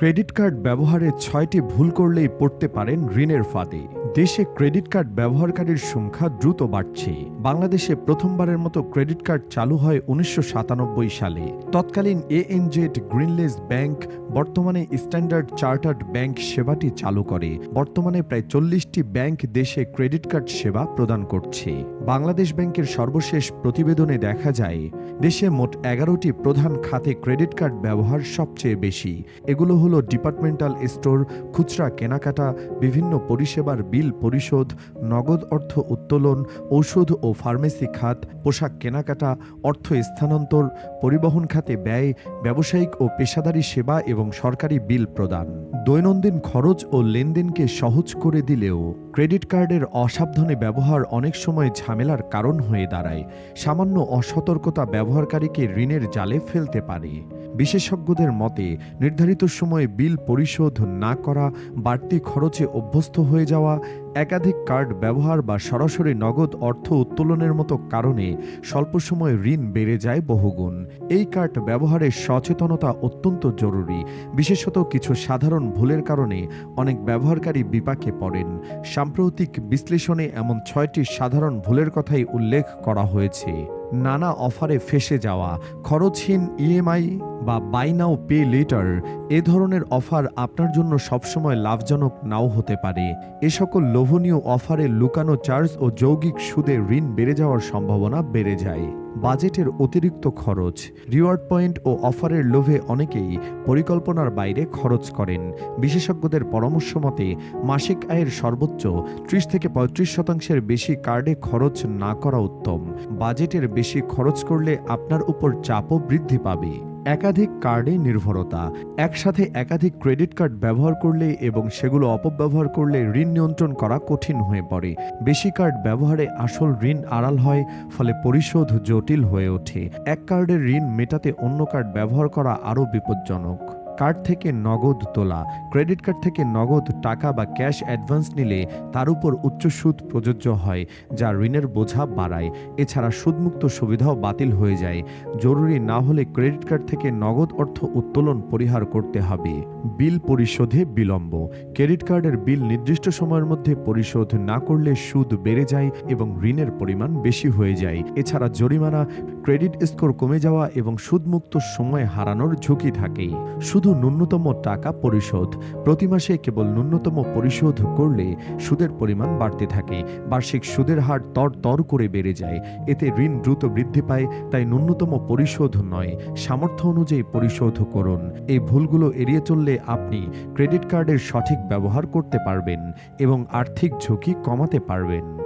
Credit card ব্যবহারে ছয়টি ভুল করলেই পড়তে পারেন ঋণের ফাঁদে। দেশে ক্রেডিট কার্ড ব্যবহারকারীর সংখ্যা দ্রুত বাড়ছে। বাংলাদেশে প্রথমবারের মতো ক্রেডিট কার্ড চালু হয় উনিশশো সাতানব্বই সালে। তৎকালীন এএনজেড গ্রিনলেস ব্যাংক, বর্তমানে স্ট্যান্ডার্ড চার্টার্ড ব্যাংক সেবাটি চালু করে। বর্তমানে প্রায় চল্লিশটি ব্যাংক দেশে ক্রেডিট কার্ড সেবা প্রদান করছে। বাংলাদেশ ব্যাংকের সর্বশেষ প্রতিবেদনে দেখা যায় দেশে মোট এগারোটি প্রধান খাতে ক্রেডিট কার্ড ব্যবহার সবচেয়ে বেশি। এগুলো হলো ডিপার্টমেন্টাল স্টোর, খুচরা কেনাকাটা, বিভিন্ন পরিষেবার বিল পরিশোধ, নগদ অর্থ উত্তোলন, ঔষধ ও ফার্মেসি খাত, পোশাক কেনাকাটা, অর্থ স্থানান্তর, পরিবহন খাতে ব্যয়, ব্যবসায়িক ও পেশাদারী সেবা এবং সরকারি বিল প্রদান। দৈনন্দিন খরচ ও লেনদেনকে সহজ করে দিলেও ক্রেডিট কার্ডের অসাবধানে ব্যবহার অনেক সময় ঝামেলার কারণ হয়ে দাঁড়ায়। সামান্য অসতর্কতা ব্যবহারকারীকে ঋণের জালে ফেলতে পারে। বিশেষজ্ঞদের মতে, নির্ধারিত সময়ে বিল পরিশোধ না করা, বাড়তি খরচে অভ্যস্ত হয়ে যাওয়া, একাধিক কার্ড ব্যবহার বা সরাসরি নগদ অর্থ উত্তোলনের মতো কারণে স্বল্প সময়ে ঋণ বেড়ে যায় বহুগুণ। এই কার্ড ব্যবহারের সচেতনতা অত্যন্ত জরুরি। বিশেষত কিছু সাধারণ ভুলের কারণে অনেক ব্যবহারকারী বিপাকে পড়েন। সাম্প্রতিক বিশ্লেষণে এমন ছয়টি সাধারণ ভুলের কথাই উল্লেখ করা হয়েছে। নানা অফারে ফেসে যাওয়া, খরচহীন ইএমআই বা বাই নাও পে লেটার এ ধরনের অফার আপনার জন্য সবসময় লাভজনক নাও হতে পারে। এ সকল লোভনীয় অফারে লুকানো চার্জ ও যৌগিক সুদে ঋণ বেড়ে যাওয়ার সম্ভাবনা বেড়ে যায়। বাজেটের অতিরিক্ত খরচ, রিওয়ার্ড পয়েন্ট ও অফারের লোভে অনেকেই পরিকল্পনার বাইরে খরচ করেন। বিশেষজ্ঞদের পরামর্শ মতে, মাসিক আয়ের সর্বোচ্চ ত্রিশ থেকে পঁয়ত্রিশ শতাংশের বেশি কার্ডে খরচ না করা উত্তম। বাজেটের বেশি খরচ করলে আপনার উপর চাপও বৃদ্ধি পাবে। একাধিক কার্ডে নির্ভরতা, একসাথে একাধিক ক্রেডিট কার্ড ব্যবহার করলে এবং সেগুলো অপব্যবহার করলে ঋণ নিয়ন্ত্রণ করা কঠিন হয়ে পড়ে। বেশি কার্ড ব্যবহারে আসল ঋণ আড়াল হয়, ফলে পরিশোধ জটিল হয়ে ওঠে। এক কার্ডের ঋণ মেটাতে অন্য কার্ড ব্যবহার করা আরও বিপজ্জনক। কার্ড থেকে নগদ তোলা, ক্রেডিট কার্ড থেকে নগদ টাকা বা ক্যাশ অ্যাডভান্স নিলে তার উপর উচ্চ সুদ প্রযোজ্য হয়, যা ঋণের বোঝা বাড়ায়। এছাড়া সুদমুক্ত সুবিধাও বাতিল হয়ে যায়। জরুরি না হলে ক্রেডিট কার্ড থেকে নগদ অর্থ উত্তোলন পরিহার করতে হবে। বিল পরিশোধে বিলম্ব। ক্রেডিট কার্ডের বিল নির্দিষ্ট সময়ের মধ্যে পরিশোধ না করলে সুদ বেড়ে যায় এবং ঋণের পরিমাণ বেশি হয়ে যায়। এছাড়া জরিমানা, ক্রেডিট স্কোর কমে যাওয়া এবং সুদমুক্ত সময় হারানোর ঝুঁকি থাকে শুধু ন্যূনতম টাকা পরিশোধ। প্রতি মাসে কেবল ন্যূনতম পরিশোধ করলে সুদের পরিমাণ বাড়তে থাকে। বার্ষিক সুদের হার তর তর করে বেড়ে যায়। এতে ঋণ দ্রুত বৃদ্ধি পায়, তাই ন্যূনতম পরিশোধ নয়। সামর্থ্য অনুযায়ী পরিশোধ করুন। এই ভুলগুলো এড়িয়ে চললে আপনি ক্রেডিট কার্ডের সঠিক ব্যবহার করতে পারবেন এবং আর্থিক ঝুঁকি কমাতে পারবেন।